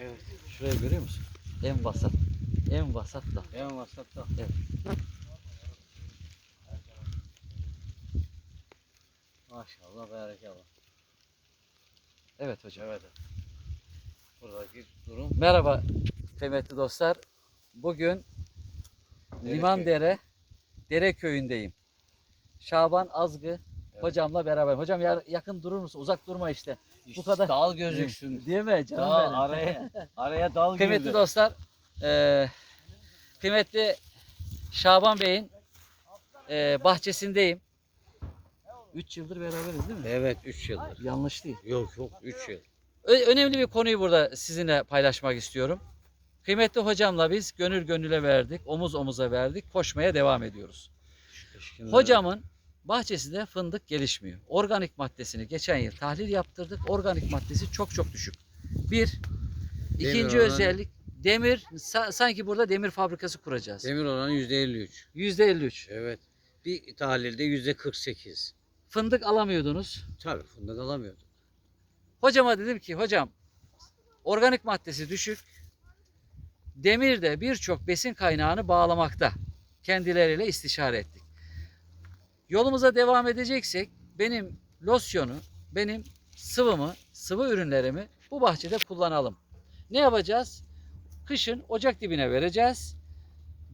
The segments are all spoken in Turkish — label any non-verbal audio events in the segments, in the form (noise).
Evet. Şurayı görüyor musun? En vasat. En vasat da. En vasatta. Evet. Maşallah berekallah. Evet hocam. Evet. Buradaki durum Merhaba kıymetli dostlar. Bugün Dereköy. Limandere Dere köyündeyim. Şaban Azgı Evet. hocamla beraber. Hocam ya- yakın durur musun? Uzak durma işte. İşte kadar- dal gözüksün. (laughs) Değil mi canım Dal benim? araya (laughs) araya dal Kıymetli girdi. dostlar, eee, kıymetli Şaban Bey'in eee, bahçesindeyim. 3 yıldır beraberiz değil mi? Evet 3 yıldır. Yanlış değil. Yok yok 3 yıl. Ö- önemli bir konuyu burada sizinle paylaşmak istiyorum. Kıymetli hocamla biz gönül gönüle verdik, omuz omuza verdik, koşmaya devam ediyoruz. Şimdi- Hocamın bahçesinde fındık gelişmiyor. Organik maddesini geçen yıl tahlil yaptırdık. Organik maddesi çok çok düşük. Bir. ikinci oranı- özellik demir. sa- sanki burada demir fabrikası kuracağız. Demir oranı %53. Yüzde 53. Evet. Bir tahlilde %48. Fındık alamıyordunuz. Tabii fındık alamıyorduk. Hocama dedim ki hocam organik maddesi düşük. Demir de birçok besin kaynağını bağlamakta. Kendileriyle istişare ettik. Yolumuza devam edeceksek benim losyonu, benim sıvımı, sıvı ürünlerimi bu bahçede kullanalım. Ne yapacağız? Kışın ocak dibine vereceğiz.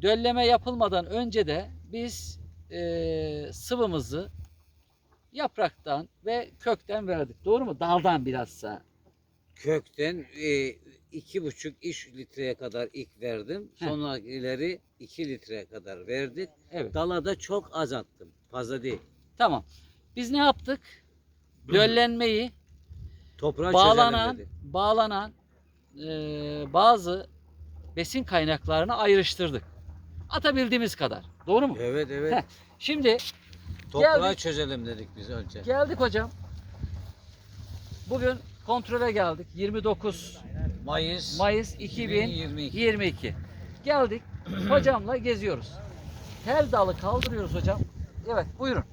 Dölleme yapılmadan önce de biz eee, sıvımızı yapraktan ve kökten verdik. Doğru mu? Daldan bilhassa. Kökten e, iki buçuk iş litreye kadar ilk verdim. Heh. Sonra ileri 2 litreye kadar verdik. Evet. Dala da çok az attım. Fazla değil. Tamam. Biz ne yaptık? Döllenmeyi Toprağa bağlanan çözelim dedi. bağlanan eee, bazı besin kaynaklarını ayrıştırdık. Atabildiğimiz kadar. Doğru mu? Evet evet. Heh. Şimdi Toprağı geldik. çözelim dedik biz önce. geldik hocam. Bugün kontrole geldik. 29 Mayıs, Mayıs 2022. 2022. Geldik. (clears throat) Hocamla geziyoruz. Her dalı kaldırıyoruz hocam. Evet buyurun.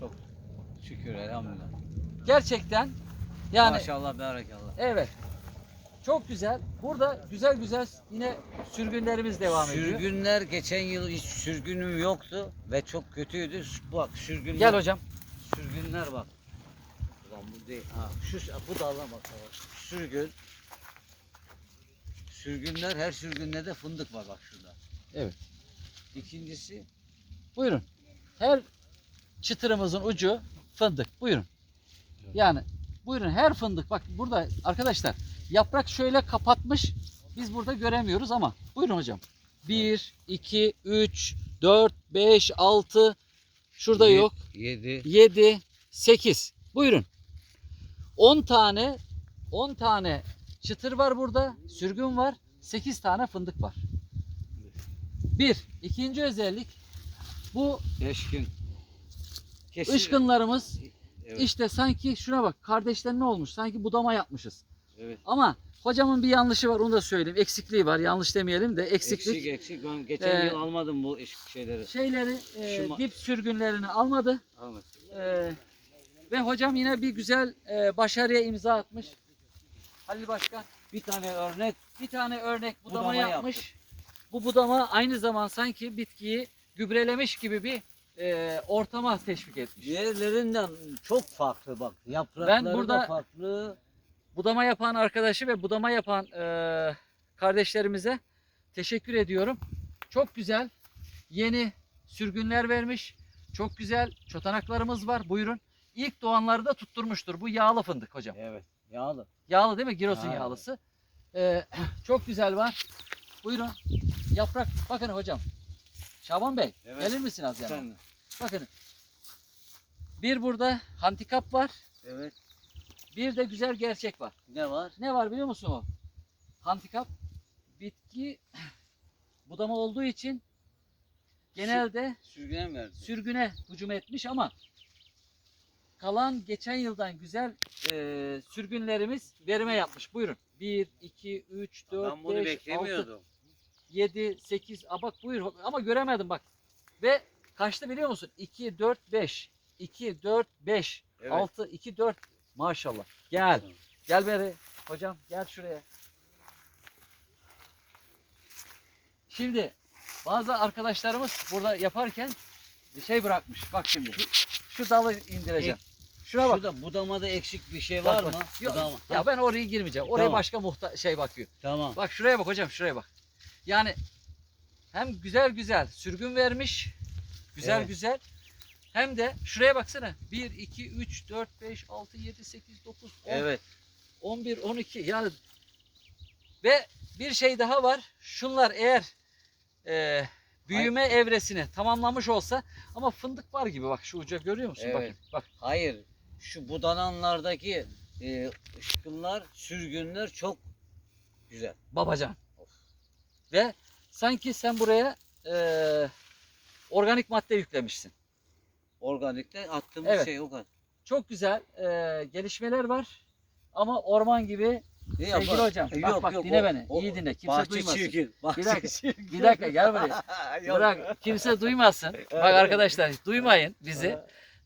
Çok şükür elhamdülillah. Gerçekten yani Maşallah berekallah. evet. Çok güzel. Burada güzel güzel yine sürgünlerimiz devam ediyor. Sürgünler geçen yıl hiç sürgünüm yoktu ve çok kötüydü. Bak sürgünler. Gel hocam. Sürgünler bak. Ulan bu değil. Ha, şu bu dalına bak. bak. Sürgün. Sürgünler her sürgünde de fındık var bak şurada. Evet. İkincisi Buyurun. Her çıtırımızın ucu fındık. Buyurun. Yani buyurun her fındık. Bak burada arkadaşlar yaprak şöyle kapatmış. Biz burada göremiyoruz ama buyurun hocam. 1, 2, 3, 4, 5, 6 şurada yok. Yedi. 7, 8. Buyurun. 10 tane 10 tane çıtır var burada. Sürgün var. 8 tane fındık var. Bir. ikinci özellik bu Eşkin. Kesin. ışkınlarımız Evet. işte sanki şuna bak kardeşler ne olmuş? Sanki budama yapmışız. evet. Ama hocamın bir yanlışı var onu da söyleyeyim. Eksikliği var. Yanlış demeyelim de eksiklik. Eksik eksik. Ben geçen Ee, yıl almadım bu iş şeyleri. Şeyleri e, dip sürgünlerini almadı. Almadım. Ee, ve hocam yine bir güzel e, başarıya imza atmış. Halil Başkan Bir tane örnek bir tane örnek budama, Budama yapmış. Bu budama aynı zaman sanki bitkiyi gübrelemiş gibi bir e, ortama teşvik etmiş. diğerlerinden çok farklı bak. Yaprakları Ben burada- da farklı. Budama yapan arkadaşı ve budama yapan e, kardeşlerimize teşekkür ediyorum. Çok güzel yeni sürgünler vermiş. Çok güzel çotanaklarımız var. Buyurun. İlk doğanları da tutturmuştur. Bu yağlı fındık hocam. Evet. Yağlı. Yağlı değil mi? Giresun Ha. yağlısı. Ee, (clears throat) çok güzel var. Buyurun. Yaprak. Bakın hocam. Şaban Bey. Evet. Gelir misin az yana? Sen. Bakın. Bir burada handikap var. Evet. Bir de güzel gerçek var. Ne var? Ne var biliyor musun o? Handikap. Bitki (clears throat) budama olduğu için genelde Sürgüne mi verdin? sürgüne hücum etmiş ama kalan geçen yıldan güzel e, sürgünlerimiz verime yapmış. Buyurun. 1, 2, 3, 4, ben bunu 5, 6, beklemiyordum. 7, 8. Aa bak buyur ama göremedim bak. Ve kaçtı biliyor musun? 2, 4, 5. 2, 4, 5. Evet. 6, 2, 4. Maşallah. Gel. Gel beri. Hocam gel şuraya. Şimdi bazı arkadaşlarımız burada yaparken bir şey bırakmış. Bak şimdi. Şu dalı indireceğim. Şuna bak. Şurada budamada eksik bir şey var bak. mı? Yok, Budama. Ya ben oraya girmeyeceğim. Oraya Tamam. başka muhta şey bakıyor. Tamam. Bak şuraya bak hocam şuraya bak. Yani hem güzel güzel sürgün vermiş. Güzel Evet. güzel. Hem de şuraya baksana. 1, 2, 3, 4, 5, 6, 7, 8, 9, 10, Evet. 11, 12 yani ve bir şey daha var. Şunlar eğer e, büyüme evresini tamamlamış olsa ama fındık var gibi bak şu uca görüyor musun? Evet. Bakın, bak Hayır. Şu budananlardaki e, ışkınlar, sürgünler çok güzel. babacan. Ve sanki sen buraya e, organik madde yüklemişsin. Organikte attığımız Evet. şey o kadar. Çok güzel e, gelişmeler var. Ama orman gibi Ne sevgili yapar? hocam. E, bak yok, bak yok, dinle o- beni. o iyi dinle. Kimse bahçe duymasın. çirkin. Bahçe dakika, çirkin. Bir dakika gel buraya. (laughs) Yok. Bırak kimse duymasın. Bak arkadaşlar duymayın bizi.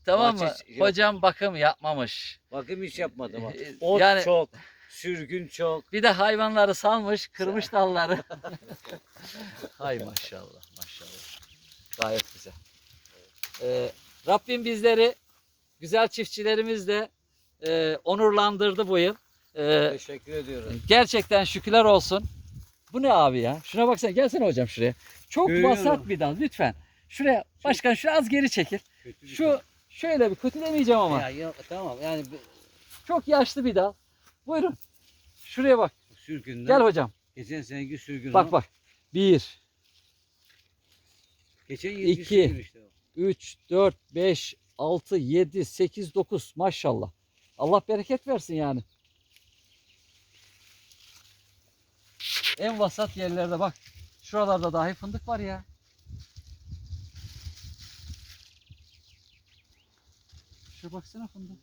Tamam mı? Bahçe-. Hocam bakım yapmamış. Bakım hiç yapmadım. bak. Ee, Ot yani- çok, sürgün çok. Bir de hayvanları salmış, kırmış dalları. (laughs) Hay maşallah, maşallah. Gayet güzel. Ee, Rabbim bizleri güzel çiftçilerimizle e, onurlandırdı bu yıl. Ee, Teşekkür ediyorum. gerçekten şükürler olsun. Bu ne abi ya? Şuna baksana. Gelsene hocam şuraya. Çok Görüyorum. vasat bir dal lütfen. Şuraya başkan şu az geri çekil. Şu şöyle bir kötülemeyeceğim ama. Ya, ya, tamam yani Çok yaşlı bir dal. Buyurun. Şuraya bak. sürgünler. Gel hocam. Geçen seneki sürgün. Bak bak. Bir, Geçen yılki iki. sürgün işte. o. 3, 4, 5, 6, 7, 8, 9 maşallah. Allah bereket versin yani. En vasat yerlerde bak. Şuralarda dahi fındık var ya. Şuraya baksana fındık.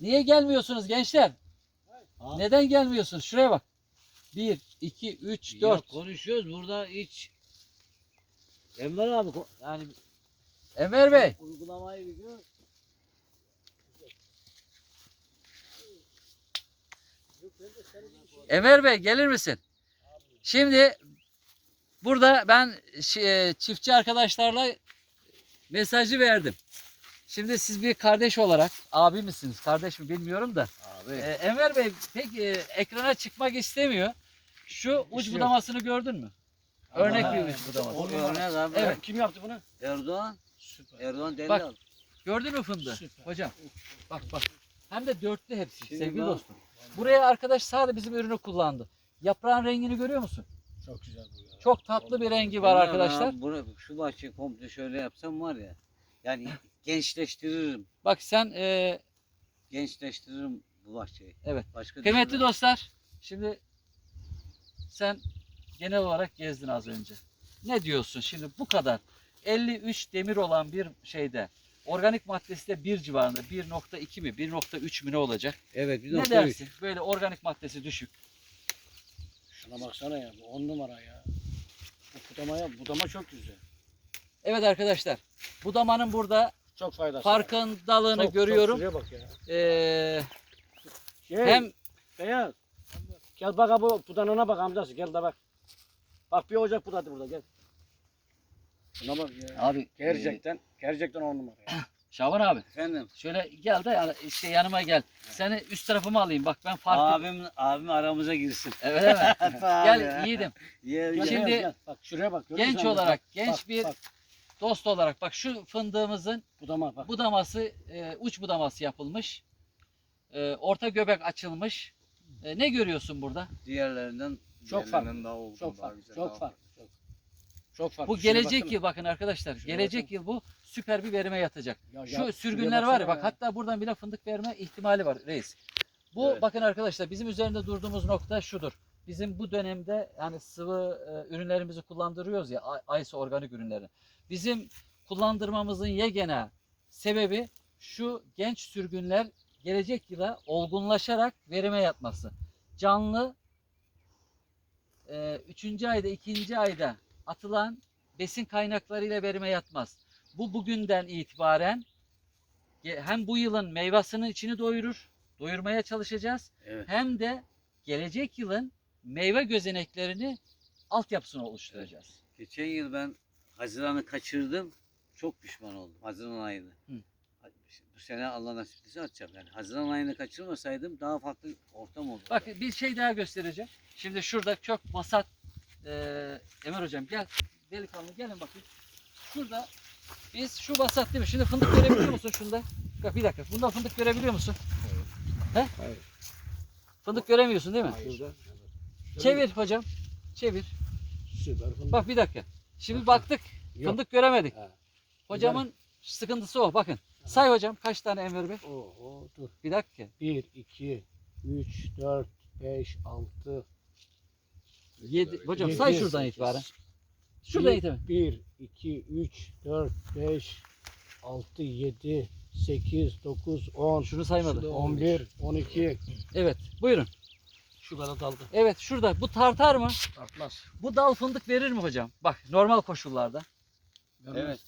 Niye gelmiyorsunuz gençler? Ha? Neden gelmiyorsunuz? Şuraya bak. 1, 2, 3, Ya 4. konuşuyoruz burada hiç. Enver abi ko- yani Enver Bey. uygulamayı gör. Ömer Bey gelir misin? Şimdi burada ben şi- e, çiftçi arkadaşlarla mesajı verdim. Şimdi siz bir kardeş olarak abi misiniz? Kardeş mi bilmiyorum da. Abi. Ee, Enver Bey pek e, ekrana çıkmak istemiyor. Şu uç budamasını gördün mü? Örnek bir uç budaması. O örnek abi. Evet. Kim yaptı bunu? Erdoğan. Süper. Erdoğan deli Bak. aldı. Gördün mü fındığı? Süper. Hocam bak bak. Hem de dörtlü hepsi Şimdi sevgili ben- dostum. Buraya arkadaş sadece bizim ürünü kullandı. Yaprağın rengini görüyor musun? Çok güzel bu ya. Çok tatlı bir rengi var Enver arkadaşlar. abi, Bunu, şu bahçeyi komple şöyle yapsam var ya. Yani gençleştiririm. Bak sen e, Gençleştiririm bu bahçeyi. Evet. Başka Kıymetli düşünmem. dostlar, şimdi sen genel olarak gezdin az önce. Ne diyorsun şimdi bu kadar 53 demir olan bir şeyde organik maddesi de 1 civarında 1.2 mi 1.3 mü ne olacak? Evet bir Ne nokta üç. dersin? Böyle organik maddesi düşük. Şuna baksana ya. Bu on numara ya. Bu budamaya, budama çok güzel. Evet arkadaşlar budamanın burada Çok faydası var. farkındalığını Çok- görüyorum. Çok şuraya bak ya. Ee, Şey, hem Beyaz. Gel bak abi bu budanana bak amcası gel de bak. Bak bir ocak budadı burada gel. Buna bak ya. Abi Gerçekten, gerçekten on numara ya. (clears throat) Şaban abi Efendim. şöyle gel de yani işte yanıma gel. Seni üst tarafıma alayım bak ben farklı. Abim, abim aramıza girsin. (laughs) Evet evet. (laughs) Gel yiğidim. Gel, gel. Şimdi- gel, gel. Bak şuraya bak. görüyor Genç amca? olarak, Bak, genç bak, bir Bak, dost olarak bak şu fındığımızın budama bak. budaması, e, uç budaması yapılmış. E, orta göbek açılmış. E, ne görüyorsun burada? Diğerlerinden Çok Diğerlerinden farklı. daha olgun, Çok daha farklı. güzel, Çok daha farklı. Çok, çok farklı. Bu Şuraya gelecek baksana. yıl bakın arkadaşlar. Şuraya gelecek baksana. yıl bu süper bir verime yatacak. Ya, ya, Şu şuraya sürgünler var ya baksana bak ya. hatta buradan bile fındık verme ihtimali var reis. Bu Evet. bakın arkadaşlar bizim üzerinde durduğumuz nokta şudur. Bizim bu dönemde yani sıvı e, ürünlerimizi kullandırıyoruz ya Ay- Aysa organik ürünleri. Bizim kullandırmamızın yegane sebebi şu genç sürgünler gelecek yıla olgunlaşarak verime yatması. Canlı e, üçüncü ayda ikinci ayda atılan besin kaynaklarıyla verime yatmaz. Bu bugünden itibaren hem bu yılın meyvasının içini doyurur doyurmaya çalışacağız. Evet. Hem de gelecek yılın meyve gözeneklerini altyapısını oluşturacağız. Geçen yıl ben Haziran'ı kaçırdım. Çok pişman oldum. Haziran ayını. Hı. Bu sene Allah nasip etse atacağım yani. Haziran ayını kaçırmasaydım daha farklı ortam oldu. Bak bir şey daha göstereceğim. Şimdi şurada çok vasat eee Ömer hocam gel delikanlı gelin bakayım. Şurada biz şu vasat değil mi? Şimdi fındık görebiliyor musun şunda? Bak bir dakika. Bunda fındık görebiliyor musun? He? Hayır. Fındık göremiyorsun değil mi? Şurada. Çevir hocam. Çevir. Süper fındık. Bak bir dakika. Şimdi baktık. Yok. Fındık göremedik. Ha. Hocamın sıkıntısı o. Bakın. Say hocam kaç tane Enver Bey? Oo, dur. Bir dakika. 1, 2, 3, 4, 5, 6, 7. Hocam Yedi, say şuradan sekiz. itibaren. Şuradan itibaren. 1, 2, 3, 4, 5, 6, 7, 8, 9, 10, Şunu saymadı. 11, 12. Evet. Buyurun. Şu kadar daldı. Evet şurada. Bu tartar mı? Artmaz. Bu dal fındık verir mi hocam? Bak normal koşullarda. Evet.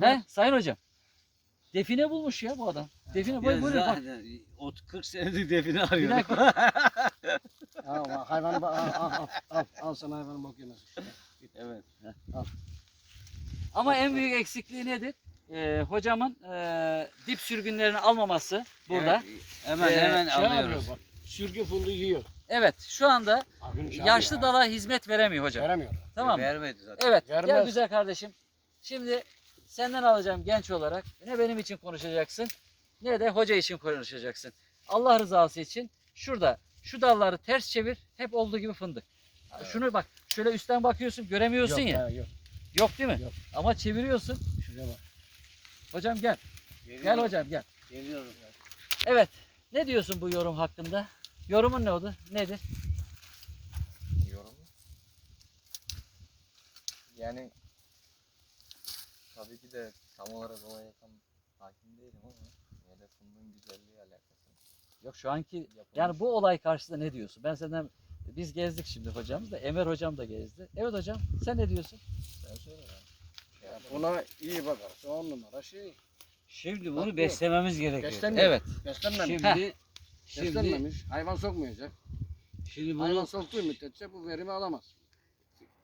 He Sayın hocam. Define bulmuş ya bu adam. Define boy Ya buyurun bak. ot 40 senedir define Bir arıyorum. dakika. (laughs) Al, hayvanı bak, al, al, al, al, al sana hayvanı bak yemez. evet. Ama en büyük eksikliği nedir? Ee, hocamın ee, dip sürgünlerini almaması burada. Evet, hemen Ee, hemen Şey alıyoruz. Sürgü fındığı yiyor. Evet şu anda yaşlı yapıyor. dala hizmet veremiyor hocam. Veremiyor. Tamam mı? Vermedi zaten. Evet gel Vermez. güzel kardeşim. Şimdi senden alacağım genç olarak. Ne benim için konuşacaksın ne de hoca için konuşacaksın. Allah rızası için şurada şu dalları ters çevir. Hep olduğu gibi fındık. Şunu bak şöyle üstten bakıyorsun göremiyorsun yok, ya. ha, yok. Yok değil mi? Yok. Ama çeviriyorsun. Şuraya bak. Hocam gel. Gel Geliyorum, hocam gel. Geliyorum. Evet. Ne diyorsun bu yorum hakkında? Yorumun ne oldu? Nedir? Yorum. Yani tabii ki de tam olarak olaya tam hakim değilim ama yine de fındığın güzelliği alakası. Yok şu anki Yapılmış. yani bu olay karşısında ne diyorsun? Ben senden biz gezdik şimdi hocamız da Emer hocam da gezdi. Evet hocam sen ne diyorsun? Sen söyle ya. Şey Ya yapma. buna iyi bakarsa on numara şey. Şimdi Bak bunu bu. beslememiz gerekiyor. Evet. Beslenmemiş. Şimdi şimdi Beslenmemiş. Hayvan sokmayacak. şimdi Hayvan bunu soktuğu müddetçe bu verimi alamaz.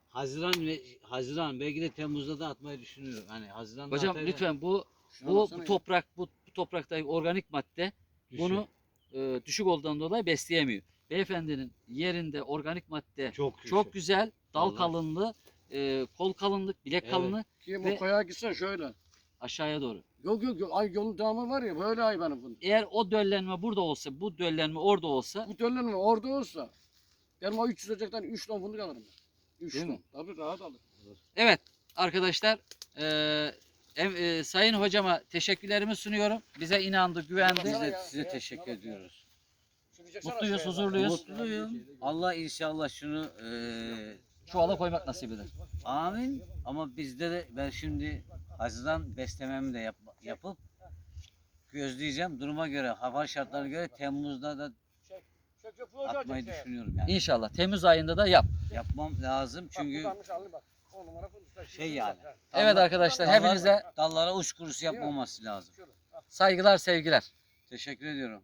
Haziran ve Haziran belki de Temmuz'da da atmayı düşünüyorum. Hani Haziran'da Hocam atayım- lütfen bu Şuna bu, baksana bu ya. toprak bu, bu topraktaki organik madde Düşün. bunu e, düşük olduğundan dolayı besleyemiyor. Beyefendinin yerinde organik madde çok çok güzel, dal Vallahi. kalınlığı, e, kol kalınlık, bilek Evet. kalınlığı Ki Ve- bu koya gitsen şöyle. Aşağıya doğru. Yok yok yok. Ay yolun devamı var ya böyle hayvanın fındığı. Eğer o döllenme burada olsa, bu döllenme orada olsa Bu döllenme orada olsa benim o 300 ocaktan 3 ton fındık alırım ben. 3 Değil ton. mi? Tabii rahat alırım. Evet arkadaşlar eee, em- eee, Sayın hocama teşekkürlerimi sunuyorum. Bize inandı, güvendi. Biz de size ya, teşekkür ediyoruz. Mutluyuz, huzurluyuz. Mutluyum. Allah inşallah şunu eee Çuvala koymak nasip eder. amin ama bizde de ben şimdi Haziran beslememi de yap, yapıp gözleyeceğim. Duruma göre, hava şartlarına göre Temmuz'da da atmayı düşünüyorum yani. İnşallah Temmuz ayında da yap. Yapmam lazım çünkü. Şey yani. Evet arkadaşlar dallar- hepinize dallara uç kurusu yapmaması lazım. saygılar, sevgiler. Teşekkür ediyorum.